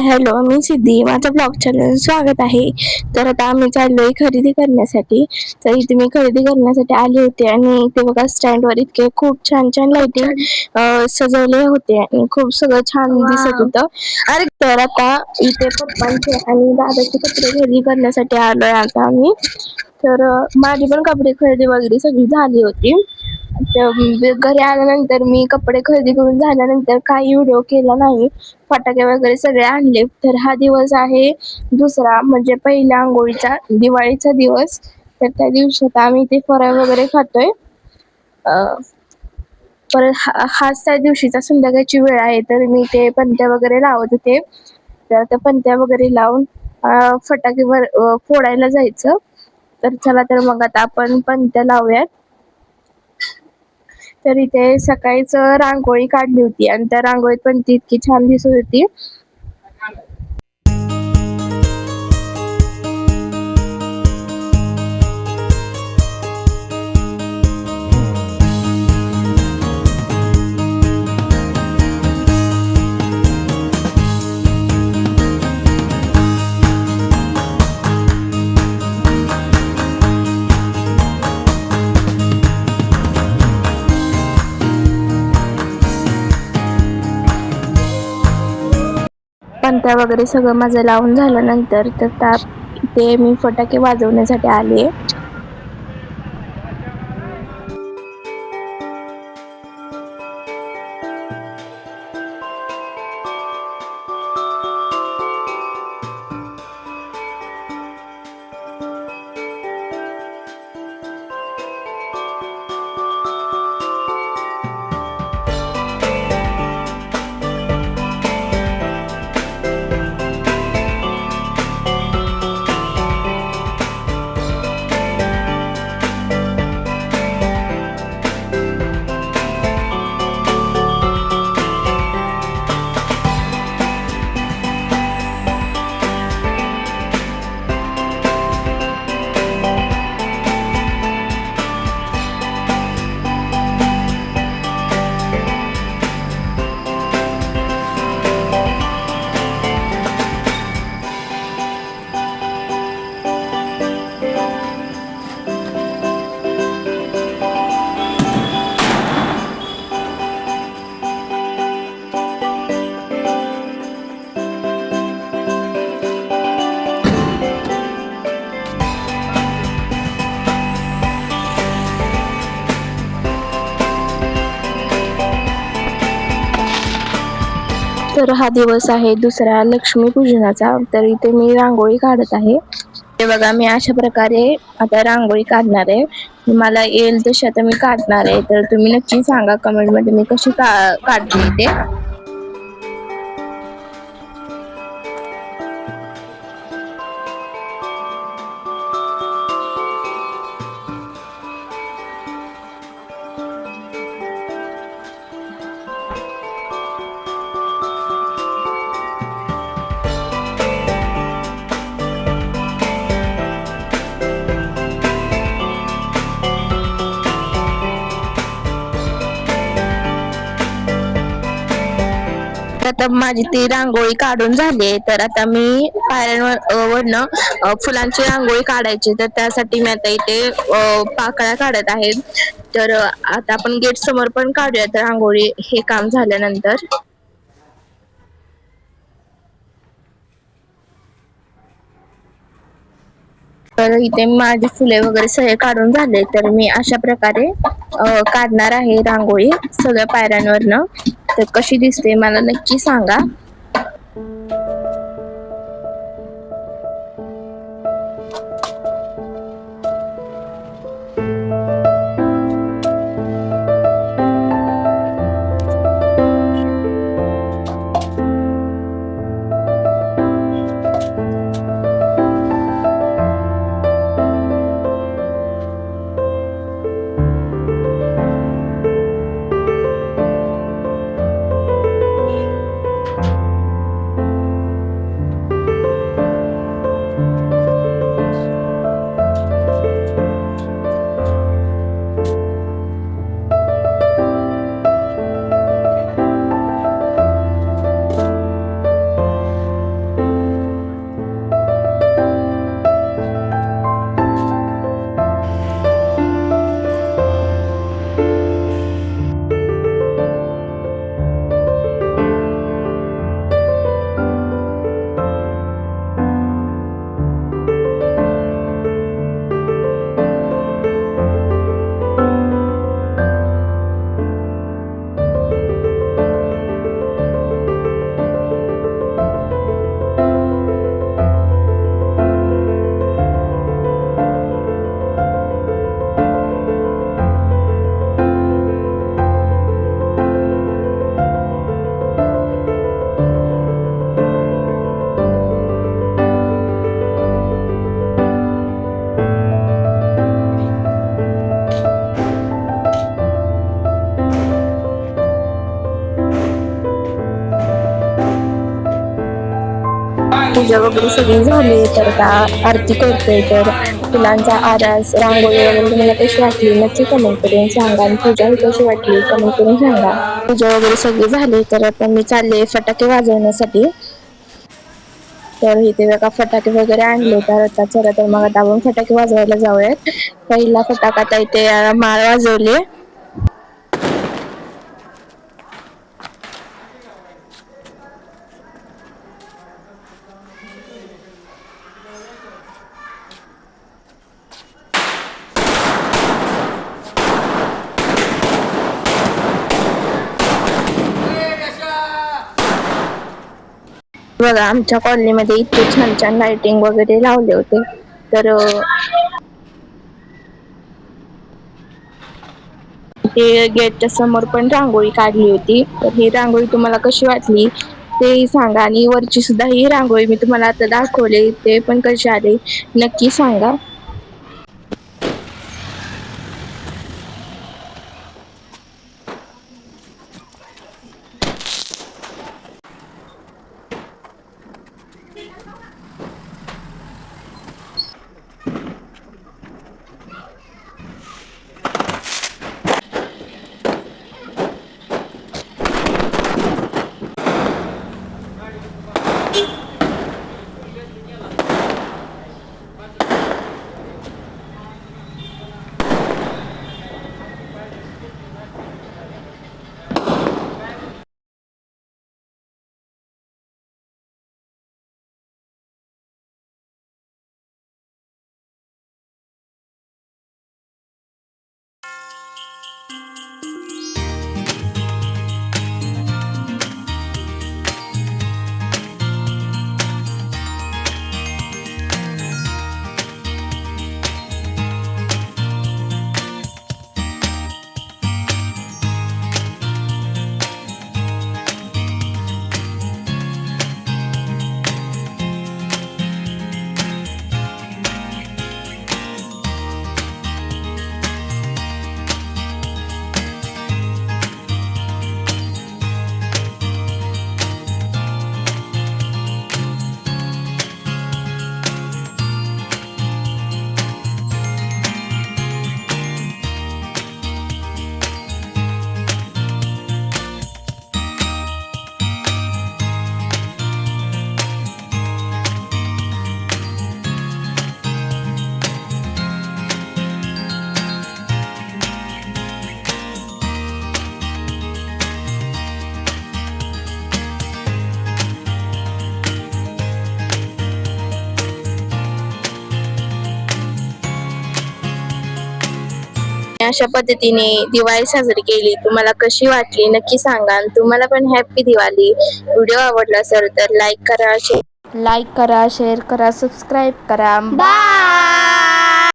Hi hello मी सिद्धी. माझं blog channel स्वागत आहे. तर आता आम्ही चाललोय खरेदी करण्यासाठी. तर इथे मी खरेदी करण्यासाठी आले होते आणि इथे बघा स्टँड वर इतके खूप छान छान लाइटिंग सजवले होते आणि खूप सगळं छान दिसत होतं. अरे तर आता इथे पप्पांचे आणि दादाचे कपडे खरेदी करण्यासाठी आलोय आता आम्ही. तर माझी पण कपडे खरेदी वगैरे सगळी झाली होती. घरी आल्यानंतर मी कपडे खरेदी करून झाल्यानंतर काही व्हिडिओ केला नाही. फटाके वगैरे सगळे आणले. तर हा दिवस आहे दुसरा म्हणजे पहिल्या आंघोळीचा दिवाळीचा दिवस. तर त्या दिवशी आम्ही ते फराळ वगैरे खातोय. अं, परत हा हाच त्या दिवशीचा संध्याकाळची वेळ आहे. तर मी ते पंत्या वगैरे लावत होते. तर त्या पंत्या वगैरे लावून फटाकेवर फटाके फोडायला जायचं. तर चला तर मग आता आपण पंत्या लावूयात. तर इथे सकाळीच रांगोळी काढली होती. आणि त्या रांगोळीत पण ती इतकी छान दिसत होती. पंत्या वगैरे सगळं माझं लावून झाल्यानंतर तर त्या ते मी फटाके वाजवण्यासाठी आले. तर हा दिवस आहे दुसरा लक्ष्मीपूजनाचा तर इथे मी रांगोळी काढत आहे. ते बघा मी अशा प्रकारे आता रांगोळी काढणार आहे. मला येईल तशी आता मी काढणार आहे. तर तुम्ही नक्की सांगा कमेंटमध्ये मी कशी का काढली ते आता माझी ती रांगोळी काढून झाली तर आता मी पायऱ्यांवर वरनं फुलांची रांगोळी काढायची. तर त्यासाठी मी आता इथे पाकळ्या काढत आहे. तर आता आपण गेट समोर पण काढूयात रांगोळी. हे काम झाल्यानंतर. तर इथे माझी फुले वगैरे सगळे काढून झाले. तर मी अशा प्रकारे काढणार आहे रांगोळी सगळ्या पायऱ्यांवरनं. तर कशी दिसते मला नक्की सांगा. पूजा वगैरे सगळी झाली तर आता आरती करते तर फुलांचा आरास रांगोळी वगैरे तुम्हाला कशी वाटली? नक्की कमेंट करून सांगा आणि पूजा ही कशी वाटली कमेंट करून सांगा. पूजा वगैरे सगळी झाली तर आता मी चालले फटाके वाजवण्यासाठी. तर इथे बघा फटाके वगैरे आणले तर आता चला तर मग आता आपण फटाके वाजवायला जाऊयात. पहिला फटाका आता इथे माळ वाजवले. बघा आमच्या कॉलनीमध्ये इतके छान छान लाइटिंग वगैरे लावले होते. तर ते गेटच्या समोर पण रांगोळी काढली होती. तर ही रांगोळी तुम्हाला कशी वाटली ते सांगा. आणि वरची सुद्धा ही रांगोळी मी तुम्हाला आता दाखवले ते पण कशी आले नक्की सांगा. अशा पद्धतीने दिवाळी साजरी केली तुम्हाला कशी वाटली नक्की सांगा. आणि तुम्हाला पण हॅपी दिवाळी. व्हिडिओ आवडला असेल तर लाईक करा शेअर लाईक करा शेअर करा सबस्क्राईब करा. बाय